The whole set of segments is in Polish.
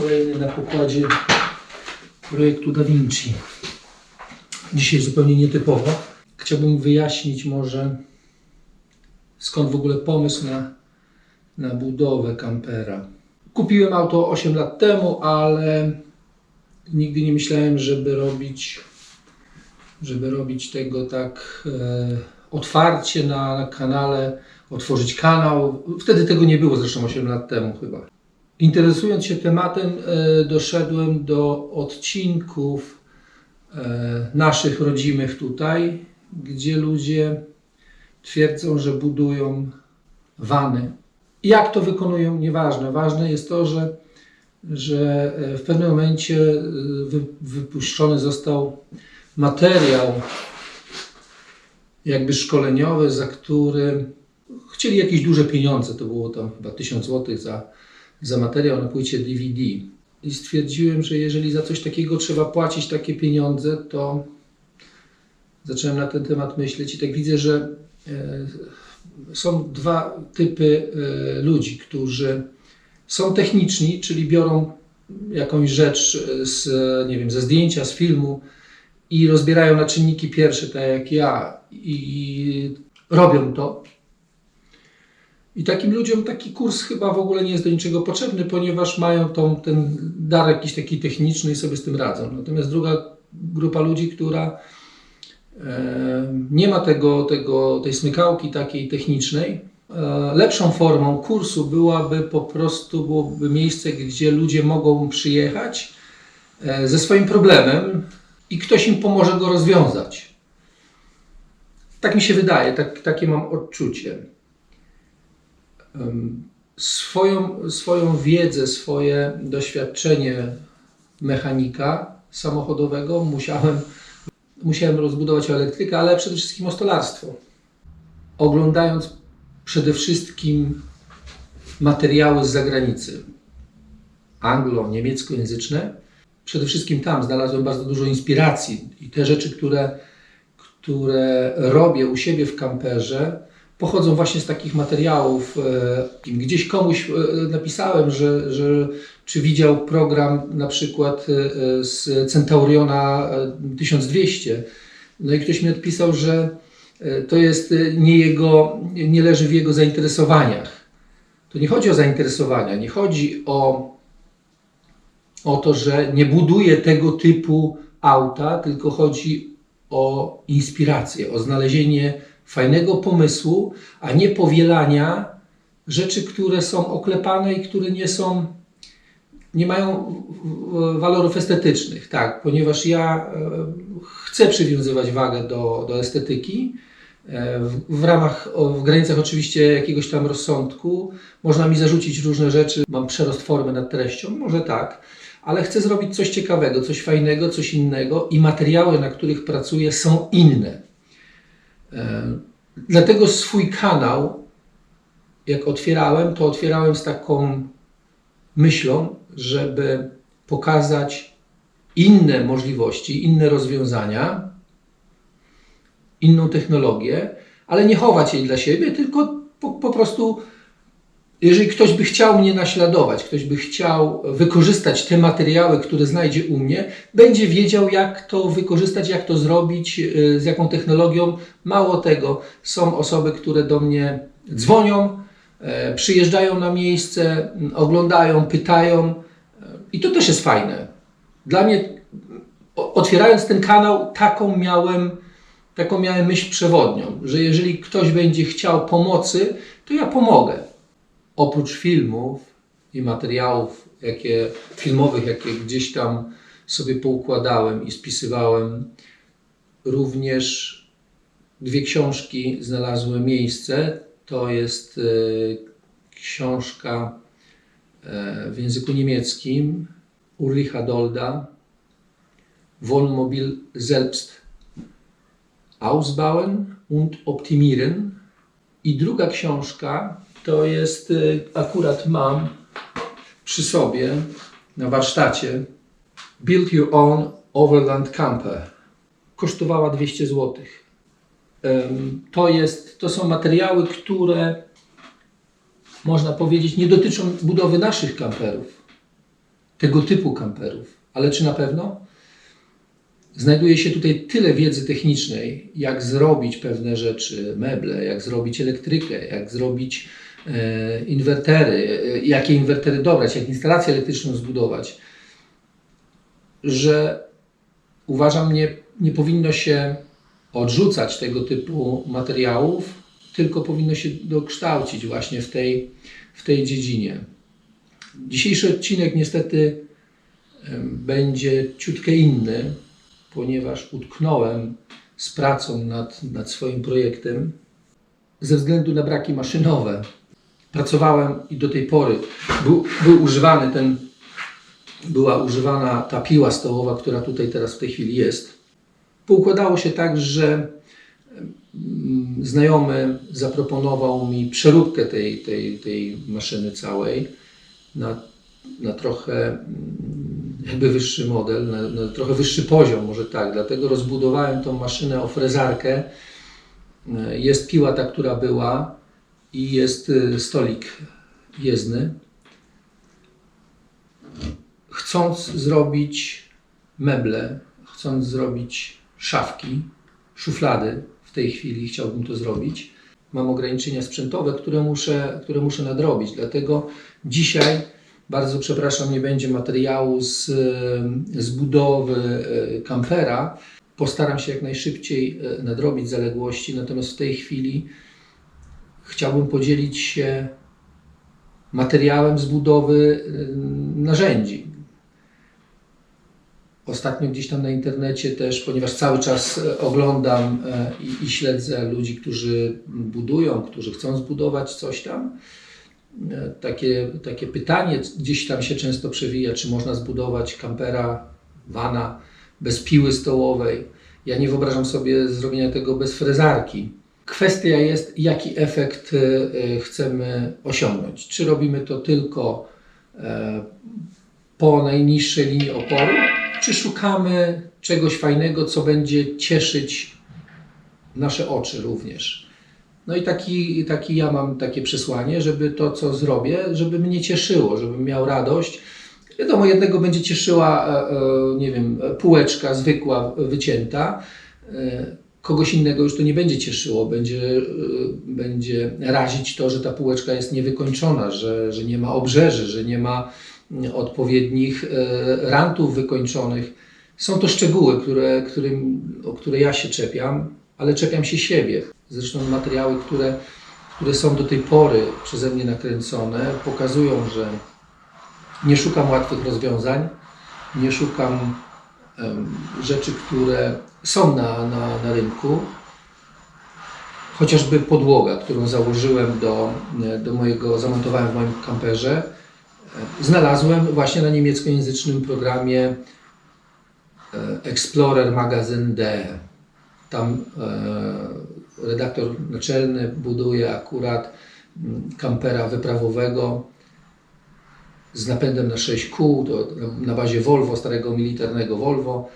kolejny na pokładzie projektu Da Vinci. Dzisiaj zupełnie nietypowo. Chciałbym wyjaśnić może skąd w ogóle pomysł na, na budowę kampera. Kupiłem auto 8 lat temu, ale nigdy nie myślałem, żeby robić, żeby robić tego tak e, otwarcie na, na kanale, otworzyć kanał. Wtedy tego nie było, zresztą 8 lat temu chyba. Interesując się tematem, e, doszedłem do odcinków e, naszych rodzimych tutaj, gdzie ludzie twierdzą, że budują wany. Jak to wykonują, nieważne. Ważne jest to, że, że e, w pewnym momencie wy, wypuszczony został materiał jakby szkoleniowy, za który chcieli jakieś duże pieniądze. To było tam chyba 1000 zł za, za materiał na płycie DVD. I stwierdziłem, że jeżeli za coś takiego trzeba płacić takie pieniądze, to zacząłem na ten temat myśleć i tak widzę, że e, są dwa typy e, ludzi, którzy są techniczni, czyli biorą jakąś rzecz z, nie wiem, ze zdjęcia, z filmu i rozbierają na czynniki pierwsze, tak jak ja, i robią to. I takim ludziom taki kurs chyba w ogóle nie jest do niczego potrzebny, ponieważ mają tą, ten dar jakiś taki techniczny i sobie z tym radzą. Natomiast druga grupa ludzi, która e, nie ma tego, tego, tej smykałki takiej technicznej, e, lepszą formą kursu byłaby po prostu byłoby miejsce, gdzie ludzie mogą przyjechać e, ze swoim problemem i ktoś im pomoże go rozwiązać. Tak mi się wydaje, tak, takie mam odczucie. Swoją, swoją wiedzę, swoje doświadczenie mechanika samochodowego musiałem, musiałem rozbudować o elektrykę, ale przede wszystkim o stolarstwo. Oglądając przede wszystkim materiały z zagranicy, anglo-niemieckojęzyczne, przede wszystkim tam znalazłem bardzo dużo inspiracji i te rzeczy, które, które robię u siebie w kamperze, pochodzą właśnie z takich materiałów. e, Gdzieś komuś e, napisałem, że, że czy widział program na przykład e, z Centauriona e, 1200. No i ktoś mi odpisał, że to jest nie jego, nie leży w jego zainteresowaniach. To nie chodzi o zainteresowania, nie chodzi o, o to, że nie buduje tego typu auta, tylko chodzi o inspirację, o znalezienie fajnego pomysłu, a nie powielania rzeczy, które są oklepane i które nie są, nie mają walorów estetycznych, tak, ponieważ ja e, chcę przywiązywać wagę do, do estetyki, e, w, ramach, w granicach oczywiście jakiegoś tam rozsądku. Można mi zarzucić różne rzeczy, mam przerost formy nad treścią, może tak, ale chcę zrobić coś ciekawego, coś fajnego, coś innego i materiały, na których pracuję są inne. Dlatego swój kanał, jak otwierałem, to otwierałem z taką myślą, żeby pokazać inne możliwości, inne rozwiązania, inną technologię, ale nie chować jej dla siebie, tylko po, po prostu, jeżeli ktoś by chciał mnie naśladować, ktoś by chciał wykorzystać te materiały, które znajdzie u mnie, będzie wiedział, jak to wykorzystać, jak to zrobić, yy, z jaką technologią. Mało tego, są osoby, które do mnie dzwonią, e, przyjeżdżają na miejsce, oglądają, pytają e, i to też jest fajne. Dla mnie, otwierając ten kanał, taką miałem, taką miałem myśl przewodnią, że jeżeli ktoś będzie chciał pomocy, to ja pomogę. Oprócz filmów i materiałów jakie, filmowych, jakie gdzieś tam sobie poukładałem i spisywałem, również dwie książki znalazły miejsce. To jest e, książka e, w języku niemieckim Ulricha Dolda Wohnmobil selbst ausbauen und optimieren. I druga książka to jest, y, akurat mam przy sobie na warsztacie Build Your Own Overland Camper. Kosztowała 200 zł. To, jest, to są materiały, które można powiedzieć nie dotyczą budowy naszych kamperów, tego typu kamperów. Ale czy na pewno? Znajduje się tutaj tyle wiedzy technicznej, jak zrobić pewne rzeczy, meble, jak zrobić elektrykę, jak zrobić inwertery, e, jakie inwertery dobrać, jak instalację elektryczną zbudować, że uważam, nie, nie powinno się odrzucać tego typu materiałów, tylko powinno się dokształcić właśnie w tej, w tej dziedzinie. Dzisiejszy odcinek niestety będzie ciutkę inny, ponieważ utknąłem z pracą nad, nad swoim projektem ze względu na braki maszynowe. Pracowałem i do tej pory był, był używany ten, była używana ta piła stołowa, która tutaj teraz w tej chwili jest. Poukładało się tak, że mm, znajomy zaproponował mi przeróbkę tej, tej, tej maszyny całej na, na trochę mm, jakby wyższy model, na, na trochę wyższy poziom, może tak. Dlatego rozbudowałem tą maszynę o frezarkę. E, Jest piła ta, która była i jest y, stolik jezdny. Chcąc zrobić meble, chcąc zrobić szafki, szuflady, w tej chwili chciałbym to zrobić. Mam ograniczenia sprzętowe, które muszę, które muszę nadrobić. Dlatego dzisiaj, bardzo przepraszam, nie będzie materiału z, z budowy e, kampera. Postaram się jak najszybciej e, nadrobić zaległości, natomiast w tej chwili chciałbym podzielić się materiałem z budowy e, narzędzi. Ostatnio gdzieś tam na internecie też, ponieważ cały czas e, oglądam e, i, i śledzę ludzi, którzy budują, którzy chcą zbudować coś tam. Takie, takie pytanie gdzieś tam się często przewija, czy można zbudować kampera, wana bez piły stołowej. Ja nie wyobrażam sobie zrobienia tego bez frezarki. Kwestia jest, jaki efekt e, e, chcemy osiągnąć. Czy robimy to tylko e, po najniższej linii oporu, czy szukamy czegoś fajnego, co będzie cieszyć nasze oczy również. No i taki, taki ja mam takie przesłanie, żeby to, co zrobię, żeby mnie cieszyło, żebym miał radość. Wiadomo, jednego będzie cieszyła, e, e, nie wiem, półeczka zwykła, wycięta. Kogoś innego już to nie będzie cieszyło, będzie, e, będzie razić to, że ta półeczka jest niewykończona, że, że nie ma obrzeży, że nie ma mm, odpowiednich e, rantów wykończonych. Są to szczegóły, które, którym, o które ja się czepiam, ale czepiam się siebie. Zresztą materiały, które, które są do tej pory przeze mnie nakręcone, pokazują, że nie szukam łatwych rozwiązań, nie szukam em, rzeczy, które są na, na, na rynku. Chociażby podłoga, którą założyłem do, do mojego, zamontowałem w moim kamperze, znalazłem właśnie na niemieckojęzycznym programie e, Explorer Magazyn D. Tam e, redaktor naczelny buduje akurat mm, kampera wyprawowego z napędem na 6 kół, na bazie Volvo, starego militarnego Volvo.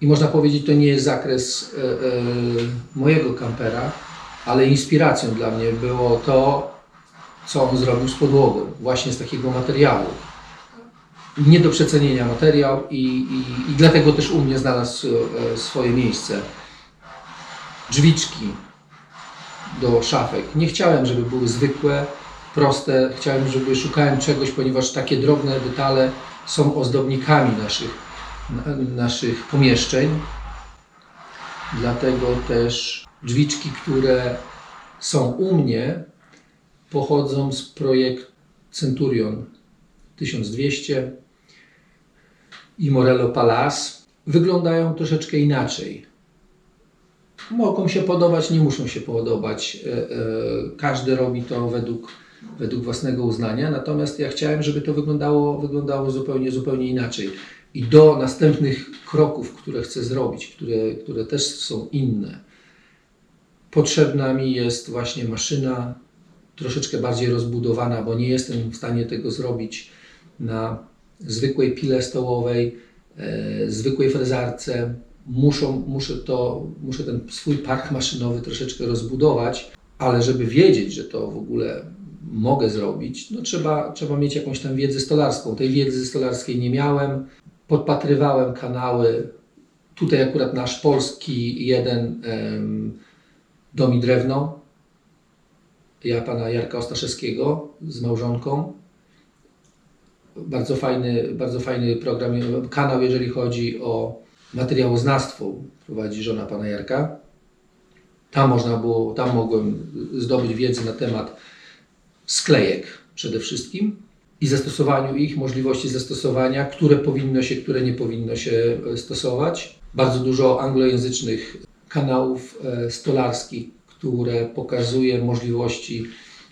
I można powiedzieć, to nie jest zakres e, e, mojego kampera, ale inspiracją dla mnie było to, co on zrobił z podłogą, właśnie z takiego materiału. Nie do przecenienia materiał i, i, i dlatego też u mnie znalazł e, swoje miejsce. Drzwiczki do szafek. Nie chciałem, żeby były zwykłe, proste. Chciałem, żeby szukałem czegoś, ponieważ takie drobne detale są ozdobnikami naszych, na- naszych pomieszczeń. Dlatego też drzwiczki, które są u mnie, pochodzą z projektu Centurion 1200 i Morello Palace. Wyglądają troszeczkę inaczej. Mogą się podobać, nie muszą się podobać. E, e, Każdy robi to według, według własnego uznania, natomiast ja chciałem, żeby to wyglądało, wyglądało zupełnie, zupełnie inaczej. I do następnych kroków, które chcę zrobić, które, które też są inne, potrzebna mi jest właśnie maszyna troszeczkę bardziej rozbudowana, bo nie jestem w stanie tego zrobić na zwykłej pile stołowej, e, zwykłej frezarce. Muszą, muszę, to, muszę ten swój park maszynowy troszeczkę rozbudować, ale żeby wiedzieć, że to w ogóle mogę zrobić, no trzeba, trzeba mieć jakąś tam wiedzę stolarską. Tej wiedzy stolarskiej nie miałem. Podpatrywałem kanały. Tutaj akurat nasz polski jeden i Drewno. Ja pana Jarka Ostaszewskiego z małżonką. Bardzo fajny, bardzo fajny program, kanał, jeżeli chodzi o materiałoznawstwo. Prowadzi żona pana Jarka. Tam można było, tam mogłem zdobyć wiedzę na temat sklejek przede wszystkim i zastosowaniu ich, możliwości zastosowania, które powinno się, które nie powinno się e, stosować. Bardzo dużo anglojęzycznych kanałów e, stolarskich, które pokazuje możliwości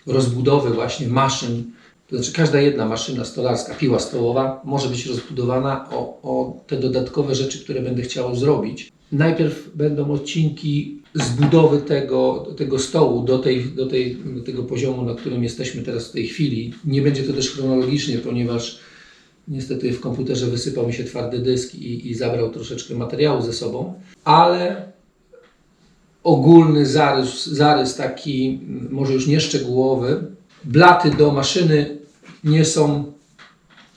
rozbudowy właśnie maszyn. To znaczy każda jedna maszyna stolarska, piła stołowa może być rozbudowana o, o te dodatkowe rzeczy, które będę chciał zrobić. Najpierw będą odcinki z budowy tego, tego stołu do, tej, do, tej, do tego poziomu, na którym jesteśmy teraz w tej chwili. Nie będzie to też chronologicznie, ponieważ niestety w komputerze wysypał mi się twardy dysk i, i zabrał troszeczkę materiału ze sobą, ale ogólny zarys, zarys taki może już nieszczegółowy. Blaty do maszyny nie są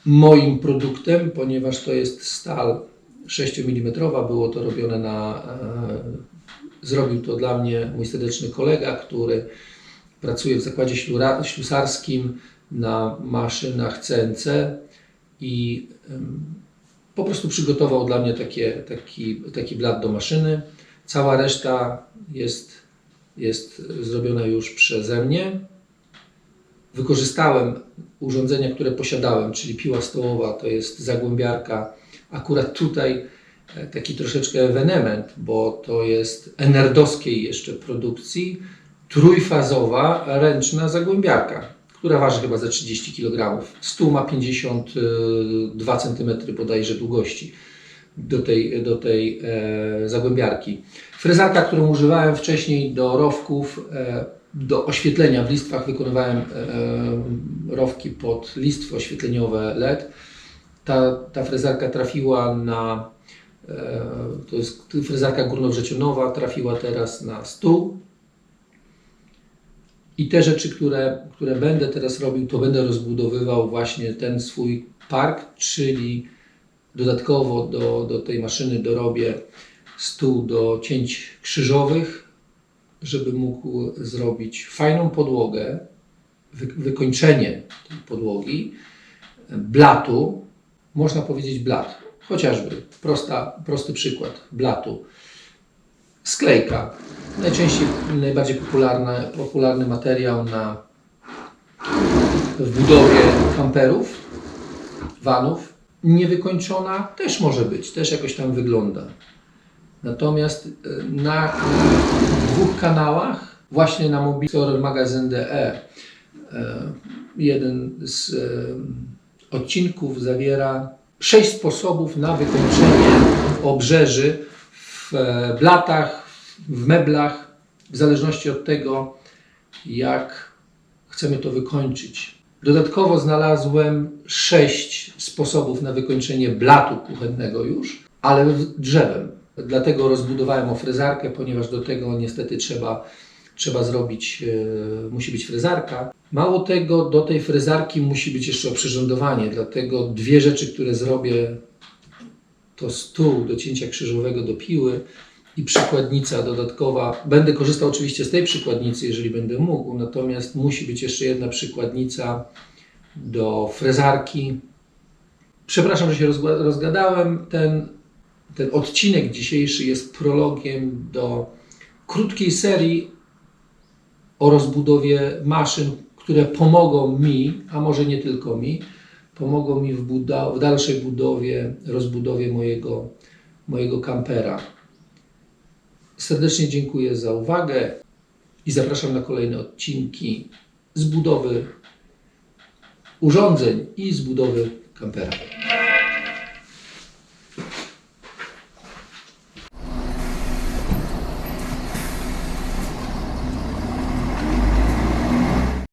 moim produktem, ponieważ to jest stal 6 mm. Było to robione na. Zrobił to dla mnie mój serdeczny kolega, który pracuje w zakładzie ślusarskim na maszynach CNC i po prostu przygotował dla mnie takie, taki, taki blat do maszyny. Cała reszta jest, jest zrobiona już przeze mnie. Wykorzystałem urządzenia, które posiadałem, czyli piła stołowa, to jest zagłębiarka. Akurat tutaj taki troszeczkę ewenement, bo to jest enerdowskiej jeszcze produkcji, trójfazowa ręczna zagłębiarka, która waży chyba ze 30 kg. Stół ma 52 cm bodajże długości do tej, do tej e, zagłębiarki. Frezarka, którą używałem wcześniej do rowków, e, do oświetlenia w listwach wykonywałem e, e, rowki pod listwy oświetleniowe LED. Ta, ta frezarka trafiła na, e, to jest frezarka górnowrzecionowa, trafiła teraz na stół. I te rzeczy, które, które będę teraz robił, to będę rozbudowywał właśnie ten swój park, czyli dodatkowo do, do tej maszyny dorobię stół do cięć krzyżowych, żeby mógł zrobić fajną podłogę, wy, wykończenie tej podłogi, blatu, można powiedzieć blat, chociażby prosta, prosty przykład blatu. Sklejka, najczęściej, najbardziej popularny, popularny materiał na, w budowie kamperów, vanów. Niewykończona też może być, też jakoś tam wygląda. Natomiast e, na dwóch kanałach, właśnie na Magazyn DE, e, jeden z e, odcinków zawiera sześć sposobów na wykończenie obrzeży w e, blatach, w meblach, w zależności od tego, jak chcemy to wykończyć. Dodatkowo znalazłem sześć sposobów na wykończenie blatu kuchennego już, ale drzewem. Dlatego rozbudowałem o frezarkę, ponieważ do tego niestety trzeba, trzeba zrobić, e, musi być frezarka. Mało tego, do tej frezarki musi być jeszcze oprzyrządowanie, dlatego dwie rzeczy, które zrobię, to stół do cięcia krzyżowego do piły i przykładnica dodatkowa. Będę korzystał oczywiście z tej przykładnicy, jeżeli będę mógł, natomiast musi być jeszcze jedna przykładnica do frezarki. Przepraszam, że się rozgadałem. Ten, ten odcinek dzisiejszy jest prologiem do krótkiej serii o rozbudowie maszyn, które pomogą mi, a może nie tylko mi, pomogą mi w, buda- w dalszej budowie, rozbudowie mojego, mojego kampera. Serdecznie dziękuję za uwagę i zapraszam na kolejne odcinki z budowy urządzeń i z budowy kampera.